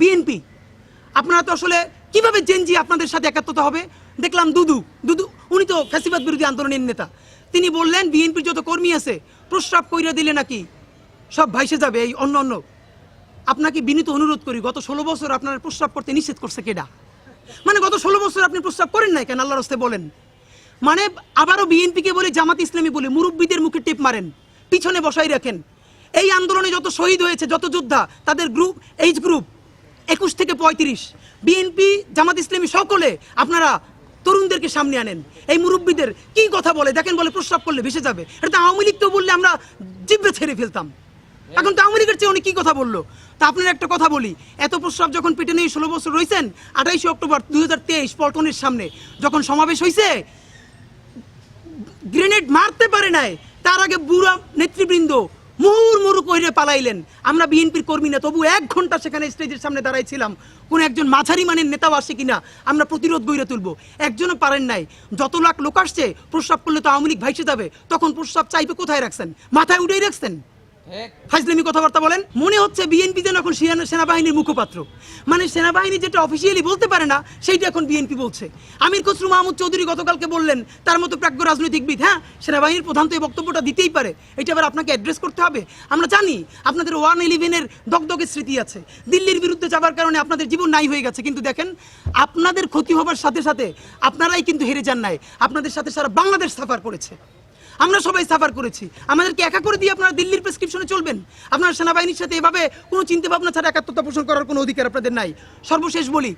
BNP আপনারা তো আসলে কীভাবে জেনজি আপনাদের সাথে একাত্মতা হবে? দেখলাম দুদু দুদু, উনি তো ফ্যাসিবাদ বিরোধী আন্দোলনের নেতা। তিনি বললেন বিএনপির যত কর্মী আছে, প্রস্রাব কইরা দিলে নাকি সব ভাইসে যাবে এই অন্য অন্য। আপনাকে বিনীত অনুরোধ করি, গত ষোলো বছর আপনার প্রস্রাব করতে নিষেধ করছে কেডা? মানে গত ষোলো বছর আপনি প্রস্রাব করেন নাই কেন? আল্লাহ রস্তে বলেন। মানে আবারও বিএনপিকে বলে, জামাত ইসলামী বলে, মুরব্বীদের মুখে টেপ মারেন, পিছনে বসাই রাখেন। এই আন্দোলনে যত শহীদ হয়েছে, যত যোদ্ধা, তাদের গ্রুপ এইজ গ্রুপ একুশ থেকে পঁয়ত্রিশ। বিএনপি জামাত ইসলামী সকলে আপনারা তরুণদেরকে সামনে আনেন। এই মুরব্বীদের কি কথা বলে? দেখেন বলে প্রস্রাব করলে ভেসে যাবে। এটা তো আওয়ামী লীগ তো বললে আমরা জিব্বে ছেড়ে ফেলতাম। এখন তো আওয়ামী লীগের চেয়ে উনি কী কথা বলল? তা আপনার একটা কথা বলি, এত প্রস্রাব যখন পেটে নিয়ে ষোলো বছর রয়েছেন, আঠাইশে অক্টোবর দুই হাজার তেইশ পল্টনের সামনে যখন সমাবেশ হয়েছে গ্রেনেড মারতে পারে নাই, তার আগে বুড়া নেতৃবৃন্দ মুহুর মুর কইরে পালাইলেন। আমরা বিএনপির কর্মী না, তবু এক ঘণ্টা সেখানে স্টেজের সামনে দাঁড়াইছিলাম। কোন একজন মাঝারি মানের নেতাও আসে কিনা, আমরা প্রতিরোধ গইরে তুলব। একজনও পারেন নাই। যত লাখ লোক আসছে, প্রস্রাব করলে তো আওয়ামী লীগ ভাইসে যাবে। তখন প্রস্রাব চাইবে কোথায় রাখছেন? মাথায় উঠেই রাখছেন? ফাজলামি কথাবার্তা বলেন, মনে হচ্ছে বিএনপি যেন এখন সেনাবাহিনীর মুখপাত্র। মানে সেনাবাহিনী যেটা অফিসিয়ালি বলতে পারে না, সেইটা এখন বিএনপি বলছে। আমির খসরু মাহমুদ চৌধুরী গতকালকে বললেন, তার মতো প্রাজ্ঞ রাজনৈতিকবিদ হ্যাঁ সেনাবাহিনীর প্রধান তো এই বক্তব্যটা দিতেই পারে। এটা আবার আপনাকে অ্যাড্রেস করতে হবে। আমরা জানি, আপনাদের ওয়ান ইলেভেনের দগদগের স্মৃতি আছে। দিল্লির বিরুদ্ধে যাবার কারণে আপনাদের জীবন নাই হয়ে গেছে। কিন্তু দেখেন, আপনাদের ক্ষতি হবার সাথে সাথে আপনারাই কিন্তু হেরে যান নাই। আপনাদের সাথে সারা বাংলাদেশ সাফার করেছে। আমরা সবাই সাফার করেছি। আমাদেরকে একা করে দিয়ে আপনারা দিল্লির চলবেন আপনার সেনাবাহিনীর সাথে এভাবে কোনো চিন্তা ভাবনা ছাড়া একাত্মতা পোষণ করার কোনো অধিকার আপনাদের নাই। সর্বশেষ বলি